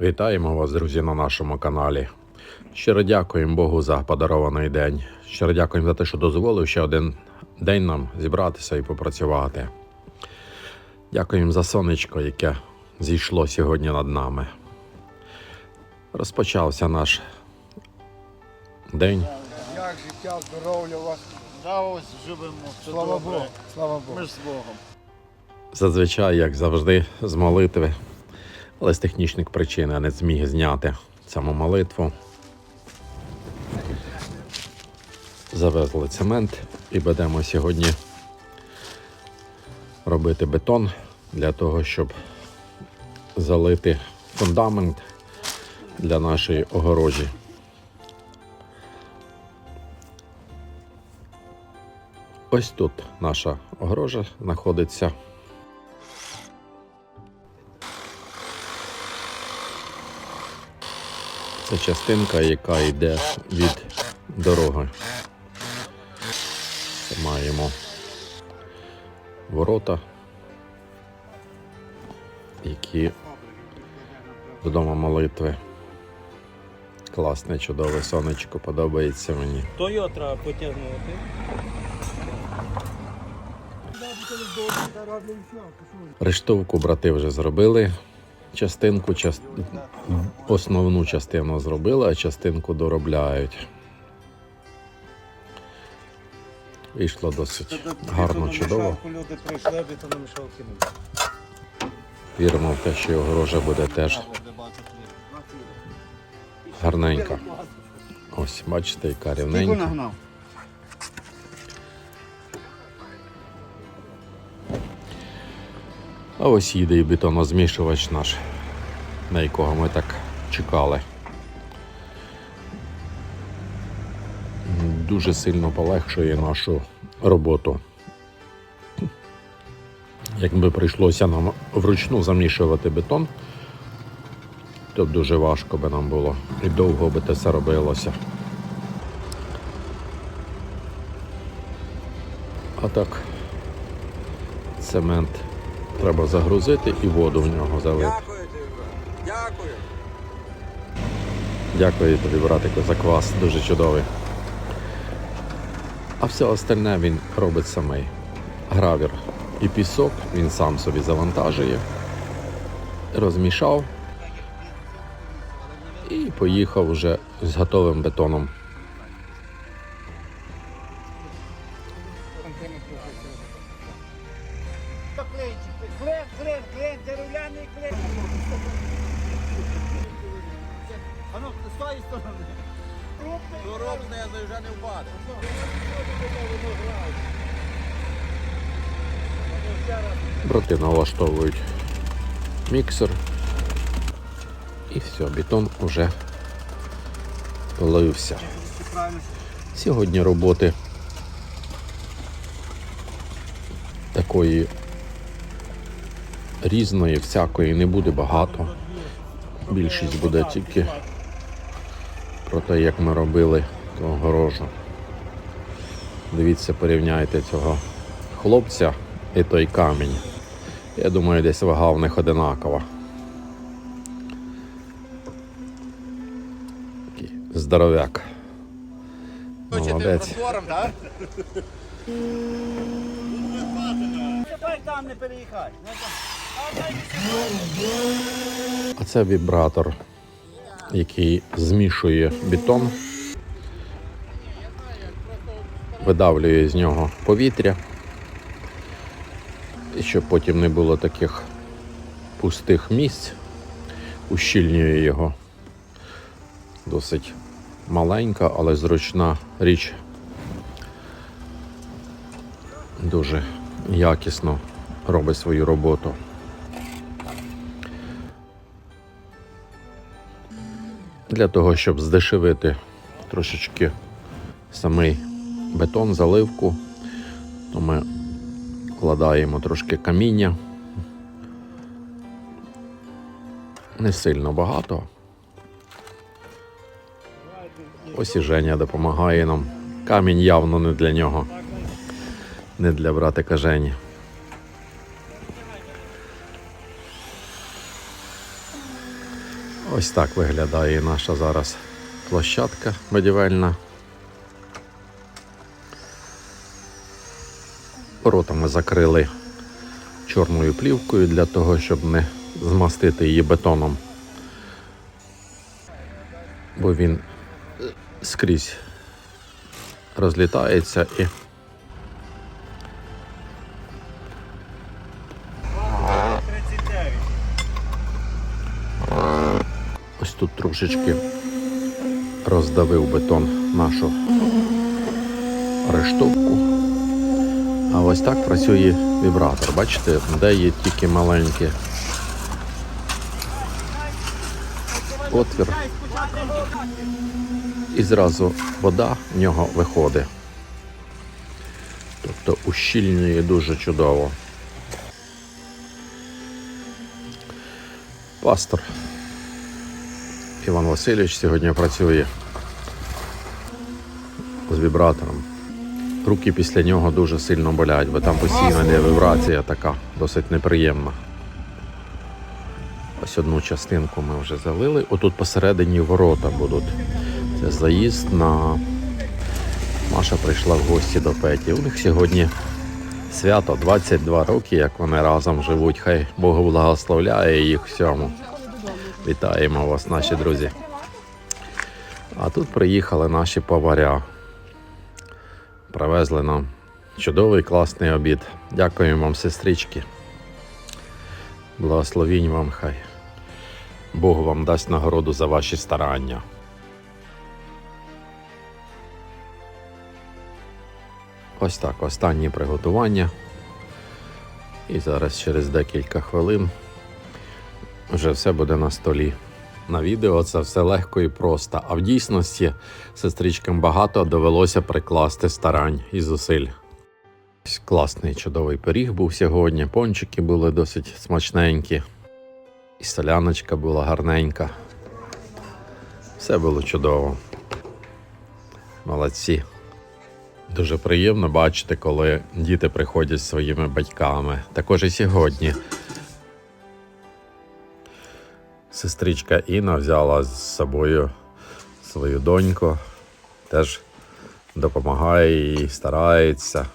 Вітаємо вас, друзі, на нашому каналі. Щиро дякуємо Богу за подарований день. Щиро дякуємо за те, що дозволив ще один день нам зібратися і попрацювати. Дякуємо за сонечко, яке зійшло сьогодні над нами. Розпочався наш день. Як життя, здоров'я вас. Да, ось живемо. Слава. Богу. Слава Богу. Ми з Богом. Зазвичай, як завжди, з молитви, але з технічних причин я не зміг зняти саму молитву. Завезли цемент і будемо сьогодні робити бетон для того, щоб залити фундамент для нашої огорожі. Ось тут наша огорожа знаходиться. Це частинка, яка йде від дороги. Це маємо ворота, які додому молитви. Класне, чудове сонечко, подобається мені. То його треба потягнути. Рештовку брати вже зробили. Частинку, част... основну частину зробили, а частинку доробляють. Вийшло досить гарно, чудово. Люди прийшли, Віримо в те, що і огорожа буде теж гарненька. Ось, бачите, яка рівненька. А ось їде і бетонозмішувач наш, на якого ми так чекали. Дуже сильно полегшує нашу роботу. Якби прийшлося нам вручну замішувати бетон, то дуже важко би нам було і довго би це все робилося. А так, цемент треба загрузити і воду в нього залити. Дякую тобі. Дякую. Дякую тобі, братику, за квас, дуже чудовий. А все остальне він робить самий. Гравір і пісок він сам собі завантажує, розмішав і поїхав вже з готовим бетоном. Доробне, вже не впаде. Брати налаштовують міксер. І все, бетон уже полився. Сьогодні роботи такої різної, всякої не буде багато. Більшість буде тільки про те, як ми робили ту огорожу. Дивіться, порівняйте цього хлопця і той камінь. Я думаю, десь вага в них одинакова. Такий здоровяк. Молодець. А це вібратор, який змішує бетон, видавлює з нього повітря, і щоб потім не було таких пустих місць, ущільнює його. Досить маленька, але зручна річ. Дуже якісно робить свою роботу. Для того, щоб здешевити трошечки самий бетон, заливку, то ми вкладаємо трошки каміння. Не сильно багато. Ось і Женя допомагає нам. Камінь явно не для нього, не для братика Жені. Ось так виглядає наша зараз площадка будівельна. Ворота ми закрили чорною плівкою для того, щоб не змастити її бетоном. Бо він скрізь розлітається і ось тут трошечки роздавив бетон нашу рештовку. А ось так працює вібратор. Бачите, де є тільки маленький отвір. І зразу вода в нього виходить. Тобто ущільнює дуже чудово. Пастор Іван Васильович сьогодні працює з вібратором. Руки після нього дуже сильно болять, бо там постійно йде вібрація така, досить неприємна. Ось одну частинку ми вже залили. Отут посередині ворота будуть. Це заїзд на. Маша прийшла в гості до Петі. У них сьогодні свято 22 роки, як вони разом живуть. Хай Бог благословляє їх всьому. Вітаємо вас, наші друзі. А тут приїхали наші поваря. Привезли нам чудовий класний обід. Дякуємо вам, сестрички. Благословінь вам хай. Бог вам дасть нагороду за ваші старання. Ось так, останні приготування. І зараз через декілька хвилин вже все буде на столі. На відео це все легко і просто, а в дійсності сестричкам багато довелося прикласти старань і зусиль. Класний чудовий пиріг був сьогодні, пончики були досить смачненькі, і соляночка була гарненька. Все було чудово. Молодці. Дуже приємно бачити, коли діти приходять зі своїми батьками. Також і сьогодні. Сестричка Інна взяла з собою свою доньку, теж допомагає їй, старається,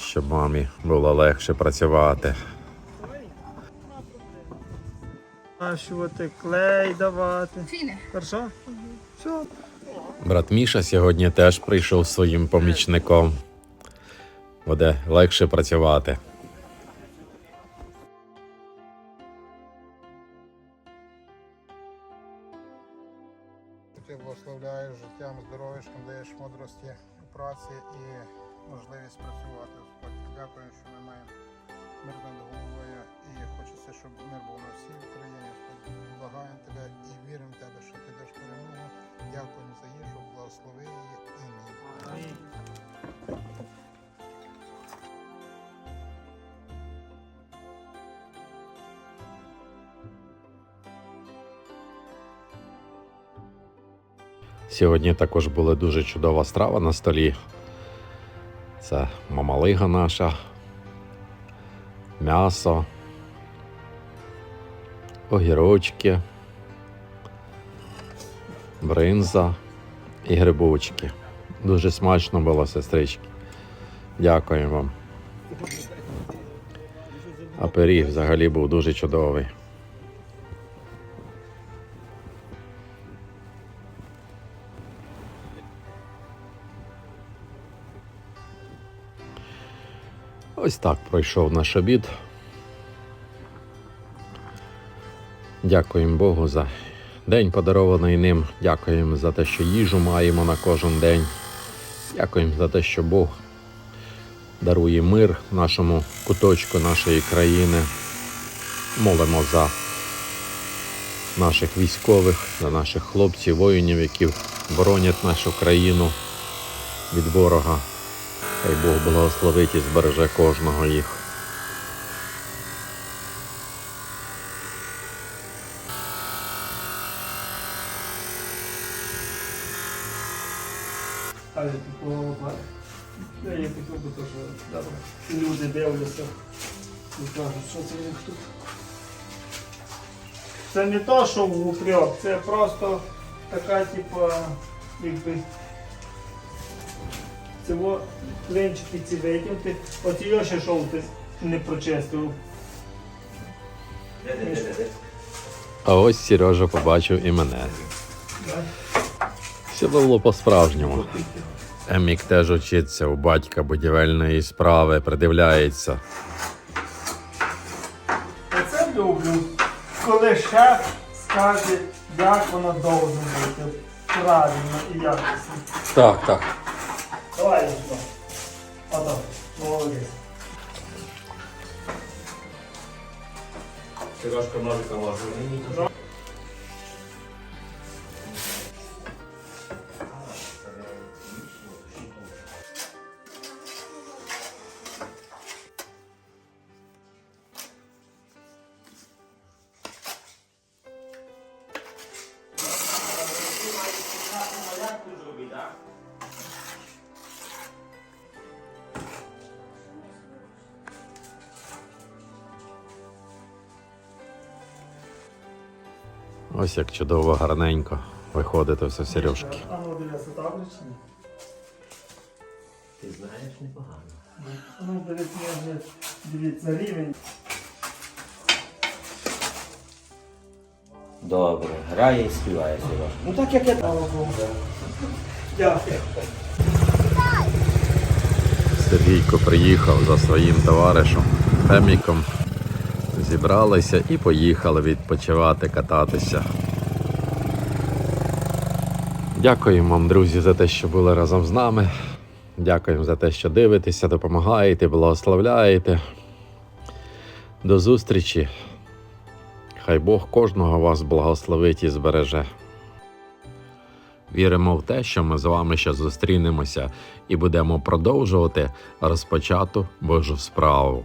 щоб мамі було легше працювати. Нашувати, клей давати. Фіни. Хорошо? Все. Брат Міша сьогодні теж прийшов своїм помічником. Буде легше працювати. Даєш мудрості праці і можливість працювати. Господь, дякую, що ми маємо мир над головою і хочеться, щоб мир був на всій Україні. Господь, тебе і віримо в тебе, що ти даш перемогу. Дякуємо за їжу, благослови її. Амінь. Сьогодні також була дуже чудова страва на столі. Це мамалига наша, м'ясо, огірочки, бринза і грибочки. Дуже смачно було, сестрички. Дякую вам. А пиріг взагалі був дуже чудовий. Ось так пройшов наш обід. Дякуємо Богу за день подарований ним. Дякуємо за те, що їжу маємо на кожен день. Дякуємо за те, що Бог дарує мир нашому куточку нашої країни. Молимо за наших військових, за наших хлопців, воїнів, які боронять нашу країну від ворога. Хай Бог благословить і збереже кожного їх. Але такого Я є таке, бо що добре. Люди дивляться і кажуть, що це них тут. Це не то, що в упрек, це просто така, типа, якби. Це во клинчики ці витягнути. От його ще що ти не прочистив. А ось Сережа побачив і мене. Все було по-справжньому. Емік теж учиться у батька будівельної справи, придивляється. Оце люблю, коли шеф скаже, як воно должно бути. Правильно і якісно. Так, так. Давай, Ігор. Ото, молодець. Сережка ножика може. Ось як чудово, гарненько виходить все Сережки. А ну дивися, так же чи ні? Ти знаєш непогано. Ну, дивіться, я вже, дивіться, рівень. Добре, грає і співає Сережка. Ну так як я Дякую. Сергійко приїхав за своїм товаришем Феміком. Зібралися і поїхали відпочивати, кататися. Дякуємо вам, друзі, за те, що були разом з нами. Дякуємо за те, що дивитеся, допомагаєте, благословляєте. До зустрічі. Хай Бог кожного вас благословить і збереже. Віримо в те, що ми з вами ще зустрінемося і будемо продовжувати розпочату Божу справу.